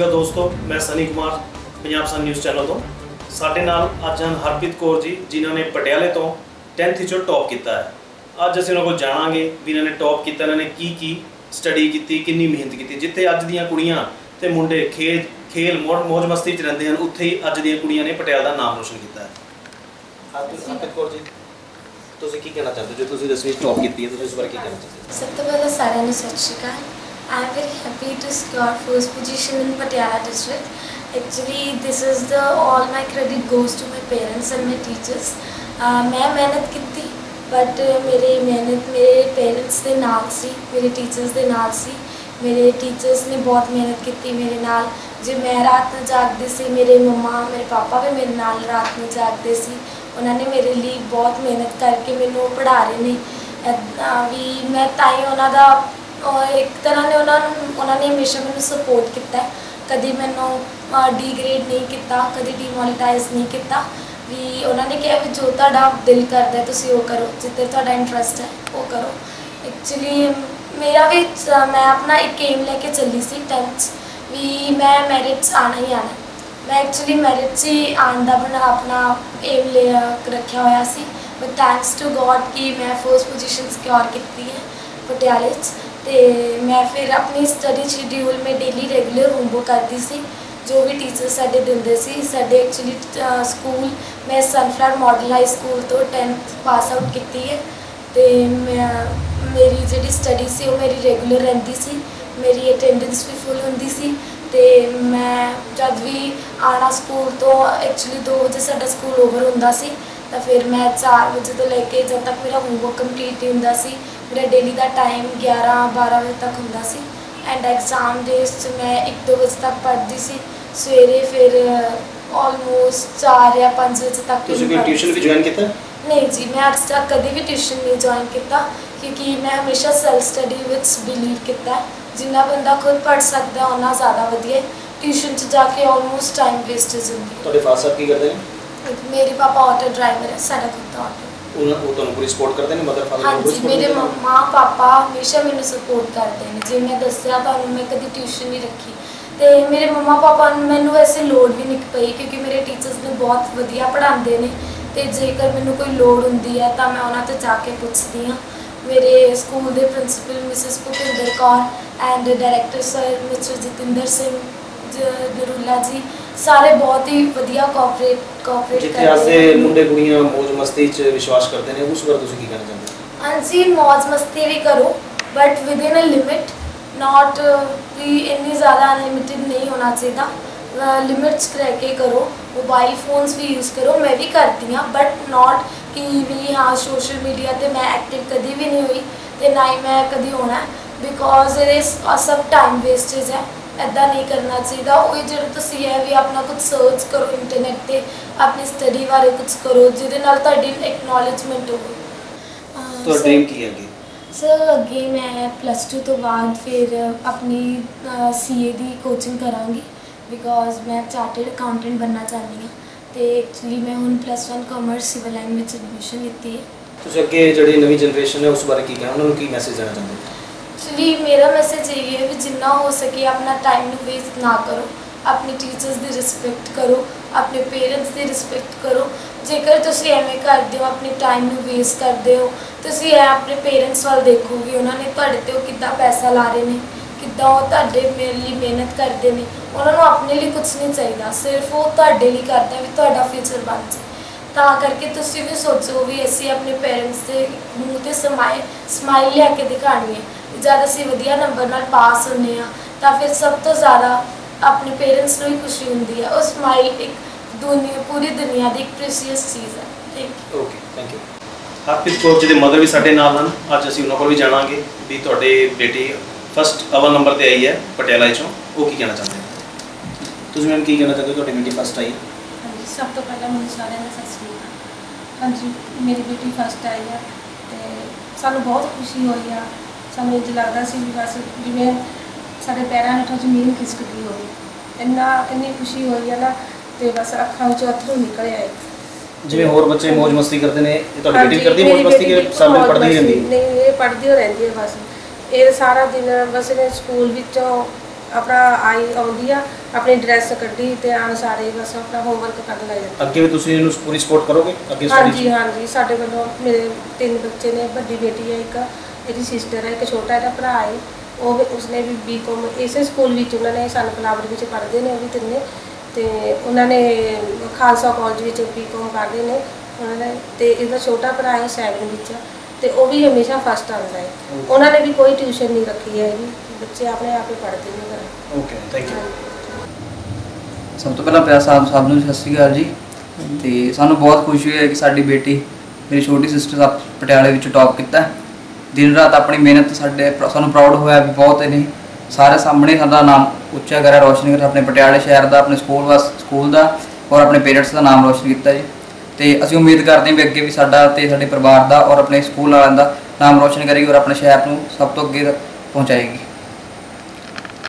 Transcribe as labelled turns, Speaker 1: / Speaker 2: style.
Speaker 1: ਸ਼੍ਰੀ ਅਕਾਲ ਦੋਸਤੋ ਮੈਂ Sunny Kumar Punjab Sun News channel ਤੋਂ। ਸਾਡੇ ਨਾਲ ਅੱਜ ਹਨ ਹਰਪ੍ਰੀਤ ਕੌਰ ਜੀ ਜਿਨ੍ਹਾਂ ਨੇ ਪਟਿਆਲੇ ਤੋਂ 10th ਵਿੱਚੋਂ ਟੌਪ ਕੀਤਾ ਹੈ। ਅੱਜ ਅਸੀਂ ਉਹਨਾਂ ਕੋਲ ਜਾਣਾਂਗੇ ਵੀ ਇਹਨਾਂ ਨੇ ਟੌਪ ਕੀਤਾ ਇਹਨਾਂ ਨੇ ਕੀ ਕੀ ਸਟੱਡੀ ਕੀਤੀ ਕਿੰਨੀ ਮਿਹਨਤ ਕੀਤੀ। ਜਿੱਥੇ ਅੱਜ ਦੀਆਂ ਕੁੜੀਆਂ ਤੇ ਮੁੰਡੇ ਖੇਡ ਖੇਲ ਮੌਜ ਮੌਜ ਮਸਤੀ 'ਚ ਰਹਿੰਦੇ ਹਨ ਉੱਥੇ ਹੀ ਅੱਜ ਦੀਆਂ ਕੁੜੀਆਂ ਨੇ ਪਟਿਆਲਾ ਦਾ ਨਾਮ ਰੋਸ਼ਨ ਕੀਤਾ ਹੈ।
Speaker 2: ਹਰਪ੍ਰੀਤ ਕੌਰ ਜੀ ਤੁਸੀਂ ਕੀ ਕਹਿਣਾ ਚਾਹੁੰਦੇ ਹੋ? ਜੋ ਤੁਸੀਂ ਦਸਵੀਂ ਟੌਪ ਕੀਤੀ ਹੈ ਤੁਸੀਂ ਇਸ ਬਾਰੇ ਕੀ ਕਹਿਣਾ ਚਾਹੁੰਦੇ ਹੋ?
Speaker 3: ਸਭ ਤੋਂ ਪਹਿਲਾਂ ਸਾਰਿਆਂ ਨੂੰ ਸਤਿ ਸ਼੍ਰੀ ਅਕਾਲ। I am very happy to score first position in Patiala district actually this is the all my credit goes to my parents and my teachers ਮੈਂ ਮਿਹਨਤ ਕੀਤੀ ਬਟ ਮੇਰੇ ਮਿਹਨਤ ਮੇਰੇ ਪੇਰੈਂਟਸ ਦੇ ਨਾਲ ਸੀ ਮੇਰੇ ਟੀਚਰਸ ਦੇ ਨਾਲ ਸੀ ਮੇਰੇ ਟੀਚਰਸ ਨੇ ਬਹੁਤ ਮਿਹਨਤ ਕੀਤੀ ਮੇਰੇ ਨਾਲ ਜੇ ਮੈਂ ਰਾਤ ਨੂੰ ਜਾਗਦੀ ਸੀ ਮੇਰੇ ਮੰਮਾ ਮੇਰੇ ਪਾਪਾ ਵੀ ਮੇਰੇ ਨਾਲ ਰਾਤ ਨੂੰ ਜਾਗਦੇ ਸੀ ਉਹਨਾਂ ਨੇ ਮੇਰੇ ਲਈ ਬਹੁਤ ਮਿਹਨਤ ਕਰਕੇ ਮੈਨੂੰ ਪੜ੍ਹਾ ਰਹੇ ਨੇ ਵੀ ਮੈਂ ਤਾਂ ਹੀ ਉਹਨਾਂ ਦਾ ਔਰ ਇੱਕ ਤਰ੍ਹਾਂ ਨੇ ਉਹਨਾਂ ਨੂੰ, ਉਹਨਾਂ ਨੇ ਹਮੇਸ਼ਾ ਮੈਨੂੰ ਸਪੋਰਟ ਕੀਤਾ ਹੈ। ਕਦੀ ਮੈਨੂੰ ਡੀਗ੍ਰੇਡ ਨਹੀਂ ਕੀਤਾ, ਕਦੀ ਡੀਮੋਨੇਟਾਈਜ਼ ਨਹੀਂ ਕੀਤਾ। ਵੀ ਉਹਨਾਂ ਨੇ ਕਿਹਾ ਵੀ ਜੋ ਤੁਹਾਡਾ ਦਿਲ ਕਰਦਾ ਤੁਸੀਂ ਉਹ ਕਰੋ। ਜਿੱਥੇ ਤੁਹਾਡਾ ਇੰਟਰਸਟ ਹੈ, ਉਹ ਕਰੋ। ਐਕਚੁਅਲੀ ਮੇਰਾ ਵੀ ਮੈਂ ਆਪਣਾ ਇੱਕ ਏਮ ਲੈ ਕੇ ਚੱਲੀ ਸੀ 10th ਵੀ ਮੈਂ ਮੈਰਿਟਸ ਆਣਾ ਹੀ ਆਣਾ। ਮੈਂ ਐਕਚੁਅਲੀ ਮੈਰਿਟ 'ਚ ਹੀ ਆਉਣ ਦਾ ਬਣਾ, ਆਪਣਾ ਏਮ ਲੈ ਰੱਖਿਆ ਹੋਇਆ ਸੀ। ਬਟ ਥੈਂਕਸ ਟੂ ਗੋਡ ਕਿ ਮੈਂ ਫਰਸਟ ਪੋਜੀਸ਼ਨ ਸਿਕਿਉਰ ਕੀਤੀ ਹੈ, ਪਟਿਆਲੇ 'ਚ। ਤੇ ਮੈਂ ਫਿਰ ਆਪਣੀ ਸਟੱਡੀ ਸ਼ਡਿਊਲ ਮੈਂ ਡੇਲੀ ਰੈਗੂਲਰ ਹੋਮਵਰਕ ਕਰਦੀ ਸੀ, ਜੋ ਵੀ ਟੀਚਰ ਸਾਡੇ ਦਿੰਦੇ ਸੀ, ਸਾਡੇ ਐਕਚੁਅਲੀ ਸਕੂਲ ਮੈਂ ਸਨਫਲਾਵਰ ਮਾਡਲ ਹਾਈ ਸਕੂਲ ਤੋਂ 10th ਪਾਸ ਆਊਟ ਕੀਤੀ ਹੈ ਤੇ ਮੈਂ, ਮੇਰੀ ਜਿਹੜੀ ਸਟੱਡੀ ਸੀ ਉਹ ਮੇਰੀ ਰੈਗੂਲਰ ਰਹਿੰਦੀ ਸੀ, ਮੇਰੀ ਅਟੈਂਡੈਂਸ ਵੀ ਫੁੱਲ ਹੁੰਦੀ ਸੀ ਤੇ ਮੈਂ ਜਦ ਵੀ ਆਣਾ ਸਕੂਲ ਤੋਂ ਐਕਚੁਅਲੀ 2 ਵਜੇ ਸਾਡਾ ਸਕੂਲ ਓਵਰ ਹੁੰਦਾ ਸੀ, ਤਾਂ ਫਿਰ ਮੈਂ 4 ਵਜੇ ਤੋਂ ਲੈ ਕੇ ਜਦ ਤੱਕ ਮੇਰਾ ਹੋਮਵਰਕ ਕੰਪਲੀਟ ਨਹੀਂ ਹੁੰਦਾ ਸੀ ਮੇਰਾ ਡੇਲੀ ਦਾ ਟਾਈਮ 11 12 ਵਜੇ ਤੱਕ ਹੁੰਦਾ ਸੀ ਐਂਡ ਐਗਜ਼ਾਮ ਡੇਜ਼ 'ਚ ਮੈਂ 1-2 ਵਜੇ ਤੱਕ ਪੜ੍ਹਦੀ ਸੀ ਸਵੇਰੇ ਫਿਰ ਆਲਮੋਸਟ 4 ਜਾਂ 5 ਵਜੇ ਤੱਕ
Speaker 2: ਤੁਸੀਂ ਕੋਈ ਟਿਊਸ਼ਨ ਵੀ। ਜੁਆਇਨ ਕੀਤਾ
Speaker 3: ਨਹੀਂ ਜੀ ਮੈਂ ਅੱਜ ਤੱਕ ਕਦੇ ਵੀ ਟਿਊਸ਼ਨ ਨਹੀਂ ਜੁਆਇਨ ਕੀਤਾ ਕਿਉਂਕਿ ਮੈਂ ਹਮੇਸ਼ਾ ਸੈਲਫ ਸਟੱਡੀ ਵਿੱਚ ਬਿਲੀਵ ਕੀਤਾ। ਜਿੰਨਾ ਬੰਦਾ ਖੁਦ ਪੜ੍ਹ ਸਕਦਾ ਉਹਨਾਂ ਜ਼ਿਆਦਾ ਵਧੀਆ ਟਿਊਸ਼ਨ 'ਚ ਜਾ ਕੇ ਆਲਮੋਸਟ ਟਾਈਮ ਵੇਸਟ ਹੈ
Speaker 2: ਤੁਹਾਡੇ ਫਾਦਰ ਸਾਹਿਬ ਕੀ ਕਰਦੇ ਨੇ
Speaker 3: ਮੇਰੇ ਪਾਪਾ ਆਟੋ ਡਰਾਈਵਰ ਹੈ ਸਾਡਾ ਖੁਦ ਦਾ ਆਟੋ
Speaker 2: ਉਹਨਾਂ ਉਹ ਤੁਹਾਨੂੰ ਪੂਰੀ ਸਪੋਰਟ ਕਰਦੇ ਨੇ ਮਦਰ ਫਾਦਰ
Speaker 3: ਹਾਂਜੀ ਮੇਰੇ ਮੰਮਾ ਪਾਪਾ ਹਮੇਸ਼ਾ ਮੈਨੂੰ ਸਪੋਰਟ ਕਰਦੇ ਨੇ। ਜੇ ਮੈਂ ਦੱਸਿਆ ਤੁਹਾਨੂੰ ਮੈਂ ਕਦੀ ਟਿਊਸ਼ਨ ਨਹੀਂ ਰੱਖੀ। ਤੇ ਮੇਰੇ ਮੰਮਾ ਪਾਪਾ ਨੂੰ ਮੈਨੂੰ ਵੈਸੇ ਲੋੜ ਵੀ ਨਹੀਂ ਪਈ ਕਿਉਂਕਿ ਮੇਰੇ ਟੀਚਰਸ ਨੇ ਬਹੁਤ ਵਧੀਆ ਪੜ੍ਹਾਉਂਦੇ ਨੇ। ਤੇ ਜੇਕਰ ਮੈਨੂੰ ਕੋਈ ਲੋੜ ਹੁੰਦੀ ਹੈ ਤਾਂ ਮੈਂ ਉਹਨਾਂ ਤੋਂ ਜਾ ਕੇ ਪੁੱਛਦੀ ਹਾਂ। ਮੇਰੇ ਸਕੂਲ ਦੇ principal Mrs Bhupinder Kaur and director sir Mr Jatinder Singh ਜ- ਨਰੂਲਾ ਜੀ ਸਾਰੇ ਬਹੁਤ ਹੀ ਵਧੀਆ ਕੋਆਪਰੇਟ ਕੋਆਪਰੇਟ
Speaker 2: ਜਿੱਥੇ ਅੱਜ ਦੇ ਮੁੰਡੇ ਕੁੜੀਆਂ ਮौज ਮਸਤੀ 'ਚ ਵਿਸ਼ਵਾਸ ਕਰਦੇ ਨੇ ਉਸ ਬਾਰੇ ਤੁਸੀਂ ਕੀ ਕਹਿਣਾ ਚਾਹੁੰਦੇ ਹੋ?
Speaker 3: ਹਾਂਜੀ ਮौज ਮਸਤੀ ਵੀ ਕਰੋ but with in a limit not ਵੀ ਇੰਨੀ ਜ਼ਿਆਦਾ ਅਨਲਿਮਿਟਿਡ ਨਹੀਂ ਹੋਣਾ ਚਾਹੀਦਾ। ਲਿਮਿਟਸ ਰਹਿ ਕੇ ਕਰੋ ਮੋਬਾਈਲ ਫੋਨਸ ਵੀ ਯੂਜ਼ ਕਰੋ ਮੈਂ ਵੀ ਕਰਦੀ ਹਾਂ ਬਟ ਨਾਟ ਕਿ ਵੀ ਹਾਂ ਸੋਸ਼ਲ ਮੀਡੀਆ ਤੇ ਮੈਂ ਐਕਟਿਵ ਕਦੀ ਵੀ ਨਹੀਂ ਹੋਈ ਤੇ ਨਾ ਹੀ ਮੈਂ ਕਦੀ ਹੋਣਾ ਬਿਕੋਜ਼ ਇਹ ਸਭ ਟਾਈਮ ਵੇਸਟੇਜ ਹੈ। ਐਦਾਂ ਨਹੀਂ ਕਰਨਾ ਚਾਹੀਦਾ। ਉਹ ਜਿਹੜਾ ਤੁਸੀਂ ਹੈ ਵੀ ਆਪਣਾ ਕੁਝ ਸਰਚ ਕਰੋ ਇੰਟਰਨੈਟ ਤੇ ਆਪਣੀ ਸਟੱਡੀ ਬਾਰੇ ਕੁਝ ਕਰੋ ਜਿਹਦੇ ਨਾਲ ਤੁਹਾਡੀ ਐਕਨੋਲਜਮੈਂਟ ਹੋਵੇ।
Speaker 2: ਤੁਹਾਡਾ ਡ੍ਰੀਮ ਕੀ ਹੈ ਅੱਗੇ?
Speaker 3: ਸਰ ਅੱਗੇ ਮੈਂ ਪਲੱਸ 2 ਤੋਂ ਬਾਅਦ ਫਿਰ ਆਪਣੀ ਸੀਏ ਦੀ ਕੋਚਿੰਗ ਕਰਾਂਗੀ ਬਿਕੋਜ਼ ਮੈਂ ਚਾਰਟਰਡ ਅਕਾਊਂਟੈਂਟ ਬਣਨਾ ਚਾਹੁੰਦੀ ਹਾਂ। ਤੇ ਐਕਚੁਅਲੀ ਮੈਂ ਹੁਣ ਪਲੱਸ 1 ਕਾਮਰਸ ਸਿਵਲ ਲਾਈਨ ਵਿੱਚ ਐਡਮਿਸ਼ਨ ਲਿੱਤੀ ਹੈ।
Speaker 2: ਤੁਸੀਂ ਅੱਗੇ ਜਿਹੜੀ ਨਵੀਂ ਜਨਰੇਸ਼ਨ ਹੈ ਉਸ ਬਾਰੇ ਕੀ ਕਹਿਣਾ? ਉਹਨਾਂ ਨੂੰ ਕੀ ਮੈਸੇਜ ਦੇਣਾ ਚਾਹੁੰਦੇ ਹੋ?
Speaker 3: ਐਕਚੁਅਲੀ ਮੇਰਾ ਮੈਸੇਜ ਇਹ ਹੈ ਵੀ ਜਿੰਨਾ ਹੋ ਸਕੇ ਆਪਣਾ ਟਾਈਮ ਨੂੰ ਵੇਸਟ ਨਾ ਕਰੋ, ਆਪਣੇ ਟੀਚਰਸ ਦੀ ਰਿਸਪੈਕਟ ਕਰੋ, ਆਪਣੇ ਪੇਰੈਂਟਸ ਦੀ ਰਿਸਪੈਕਟ ਕਰੋ। ਜੇਕਰ ਤੁਸੀਂ ਐਵੇਂ ਕਰਦੇ ਹੋ, ਆਪਣੇ ਟਾਈਮ ਨੂੰ ਵੇਸਟ ਕਰਦੇ ਹੋ, ਤੁਸੀਂ ਐ ਆਪਣੇ ਪੇਰੈਂਟਸ ਵੱਲ ਦੇਖੋਗੇ, ਉਹਨਾਂ ਨੇ ਤੁਹਾਡੇ ਤੇ ਉਹ ਕਿੱਦਾਂ ਪੈਸਾ ਲਾ ਰਹੇ ਨੇ, ਕਿੱਦਾਂ ਉਹ ਤੁਹਾਡੇ ਮੇਰੇ ਲਈ ਮਿਹਨਤ ਕਰਦੇ ਨੇ, ਉਹਨਾਂ ਨੂੰ ਆਪਣੇ ਲਈ ਕੁਝ ਨਹੀਂ ਚਾਹੀਦਾ। ਸਿਰਫ ਉਹ ਤੁਹਾਡੇ ਲਈ ਕਰਦੇ ਆ ਵੀ ਤੁਹਾਡਾ ਫਿਊਚਰ ਬਣ ਜਾਏ। ਤਾਂ ਕਰਕੇ ਤੁਸੀਂ ਵੀ ਸੋਚੋ ਵੀ ਅਸੀਂ ਆਪਣੇ ਪੇਰੈਂਟਸ ਦੇ ਮੂੰਹ ਤੇ ਸਮਾਈਲ ਸਮਾਈਲ ਲੈ ਕੇ ਦਿਖਾਣੀ ਹੈ। ਜਦ ਅਸੀਂ ਵਧੀਆ ਨੰਬਰ ਨਾਲ ਪਾਸ ਹੁੰਨੇ ਆ ਤਾਂ ਫਿਰ ਸਭ ਤੋਂ ਜ਼ਿਆਦਾ ਆਪਣੇ ਪੇਰੈਂਟਸ ਨੂੰ ਹੀ ਖੁਸ਼ੀ ਹੁੰਦੀ ਹੈ। ਉਹ ਸਮਾਈਲ ਇੱਕ ਦੁਨੀਆ ਪੂਰੀ ਦੁਨੀਆ ਦੀ ਇੱਕ ਪ੍ਰੀਸੀਅਸ ਚੀਜ਼ ਹੈ। Thank you
Speaker 2: okay thank you
Speaker 1: Harpreet Kaur ji ਦੇ ਮਦਰ ਵੀ ਸਾਡੇ ਨਾਲ ਹਨ। ਅੱਜ ਅਸੀਂ ਉਹਨਾਂ ਕੋਲ ਵੀ ਜਾਣਾਂਗੇ ਵੀ ਤੁਹਾਡੇ ਬੇਟੀ ਫਸਟ ਅਵਲ ਨੰਬਰ ਤੇ ਆਈ ਹੈ ਪਟਿਆਲਾ ਚੋਂ। ਉਹ ਕੀ ਕਹਿਣਾ ਚਾਹੁੰਦੇ ਨੇ?
Speaker 2: ਤੁਸੀਂ ਮੈਮ ਕੀ ਕਹਿਣਾ ਚਾਹੁੰਦੇ ਹੋ? ਤੁਹਾਡੀ ਬੇਟੀ ਫਸਟ ਆਈ
Speaker 4: ਹਾਂਜੀ ਸਭ ਤੋਂ ਪਹਿਲਾਂ ਮੈਨੂੰ ਸਾਰਿਆਂ ਦਾ ਸਤਿ ਸ੍ਰੀ ਅਕਾਲ। ਹਾਂਜੀ ਮੇਰੀ ਬੇਟੀ ਫਸਟ ਆਈ ਆ ਤੇ ਸਾਨੂੰ ਬਹੁਤ ਖੁਸ਼ੀ ਹੋਈ ਆ ਸਾਨੂੰ ਇੰਝ ਲੱਗਦਾ ਸੀ ਵੀ ਬਸ ਜਿਵੇਂ ਸਾਡੇ ਪੈਰਾਂ ਹੇਠੋਂ ਜ਼ਮੀਨ ਖਿਸਕਦੀ ਹੋਵੇ। ਇੰਨਾ ਇੰਨੀ ਖੁਸ਼ੀ ਹੋਈ ਆ ਨਾ ਤੇ ਬਸ ਅੱਖਾਂ ਵਿੱਚੋਂ ਅਥਰੂ ਨਿਕਲ ਆਏ
Speaker 2: ਜਿਵੇਂ ਹੋਰ ਬੱਚੇ ਮौज ਮਸਤੀ ਕਰਦੇ ਨੇ ਇਹ ਤੁਹਾਡੀ ਬੇਟੀ ਕਰਦੀ ਮौज ਮਸਤੀ ਕਿ ਸਾਹਮਣੇ
Speaker 4: ਮਸਤੀ।
Speaker 2: ਰਹਿੰਦੀ
Speaker 4: ਨਹੀਂ ਇਹ ਪੜ੍ਹਦੀ ਹੋ ਰਹਿੰਦੀ ਹੈ ਬਸ। ਇਹ ਸਾਰਾ ਦਿਨ ਬਸ ਇਹਨੇ ਸਕੂਲ ਵਿੱਚੋਂ ਆਪਣਾ ਆਈ ਆਉਂਦੀ ਆ ਆਪਣੀ ਡਰੈਸ ਕੱਢੀ ਤੇ ਆਣ ਸਾਰੇ ਬਸ ਆਪਣਾ ਹੋਮਵਰਕ ਕਰਨ ਲੱਗ ਜਾਂਦੇ।
Speaker 2: ਅੱਗੇ ਵੀ ਤੁਸੀਂ ਇਹਨੂੰ ਪੂਰੀ ਸਪੋਰਟ ਕਰੋਗੇ? ਅੱਗੇ
Speaker 4: ਹਾਂਜੀ ਹਾਂਜੀ ਸਾਡੇ ਵੱਲੋਂ ਮੇਰੇ ਤਿੰਨ ਬੱਚੇ ਨੇ ਵੱਡੀ ਬੇਟੀ ਹੈ ਇੱਕ। ਇਹਦੀ ਸਿਸਟਰ ਹੈ ਇੱਕ ਛੋਟਾ ਇਹਦਾ ਭਰਾ ਹੈ ਉਹ ਵੀ ਉਸਨੇ ਵੀ ਬੀਕਾਮ ਇਸੇ ਸਕੂਲ ਵਿੱਚ ਉਹਨਾਂ ਨੇ ਸਨਫਲਾਵਰ ਵਿੱਚ ਪੜ੍ਹਦੇ ਨੇ ਉਹ ਵੀ ਤਿੰਨੇ ਤੇ ਉਹਨਾਂ ਨੇ ਖਾਲਸਾ ਕਾਲਜ ਵਿੱਚ ਬੀਕਾਮ ਕਰਦੇ ਨੇ ਉਹਨਾਂ ਨੇ ਤੇ ਇਹਦਾ ਛੋਟਾ ਭਰਾ ਹੈ 7 ਵਿੱਚ ਤੇ ਉਹ ਵੀ ਹਮੇਸ਼ਾ ਫਸਟ ਆਉਂਦਾ ਹੈ। ਉਹਨਾਂ ਨੇ ਵੀ ਕੋਈ ਟਿਊਸ਼ਨ ਨਹੀਂ ਰੱਖੀ ਹੈ ਜੀ ਬੱਚੇ ਆਪਣੇ ਆਪ ਹੀ ਪੜ੍ਹਦੇ ਨੇ ਘਰ।
Speaker 1: ਓਕੇ ਥੈਂਕ ਯੂ
Speaker 5: ਸਭ ਤੋਂ ਪਹਿਲਾਂ ਪਿਆਰ ਸਾਹਿਬ ਸਭ ਨੂੰ ਸਤਿ ਸ਼੍ਰੀ ਅਕਾਲ ਜੀ। ਤੇ ਸਾਨੂੰ ਬਹੁਤ ਖੁਸ਼ੀ ਹੋਈ ਹੈ ਕਿ ਸਾਡੀ ਬੇਟੀ ਮੇਰੀ ਛੋਟੀ ਸਿਸਟਰ ਪਟਿਆਲੇ ਵਿੱਚ ਟੌਪ ਕੀਤਾ ਹੈ। ਦਿਨ ਰਾਤ ਆਪਣੀ ਮਿਹਨਤ ਸਾਡੇ ਸਾਨੂੰ ਪ੍ਰਾਊਡ ਹੋਇਆ ਵੀ ਬਹੁਤ ਇਹਨੇ ਸਾਰੇ ਸਾਹਮਣੇ ਸਾਡਾ ਨਾਮ ਉੱਚਾ ਕਰਿਆ, ਰੋਸ਼ਨ ਕਰਿਆ ਆਪਣੇ ਪਟਿਆਲੇ ਸ਼ਹਿਰ ਦਾ, ਆਪਣੇ ਸਕੂਲ ਵਾਸ, ਸਕੂਲ ਦਾ ਔਰ ਆਪਣੇ ਪੇਰੈਂਟਸ ਦਾ ਨਾਮ ਰੋਸ਼ਨ ਕੀਤਾ ਜੀ। ਤੇ ਅਸੀਂ ਉਮੀਦ ਕਰਦੇ ਹਾਂ ਵੀ ਅੱਗੇ ਵੀ ਸਾਡਾ ਤੇ ਸਾਡੇ ਪਰਿਵਾਰ ਦਾ ਔਰ ਆਪਣੇ ਸਕੂਲ ਵਾਲਿਆਂ ਦਾ ਨਾਮ ਰੋਸ਼ਨ ਕਰੇਗੀ ਔਰ ਆਪਣੇ ਸ਼ਹਿਰ ਨੂੰ ਸਭ ਤੋਂ ਅੱਗੇ ਤੱਕ ਪਹੁੰਚਾਏਗੀ।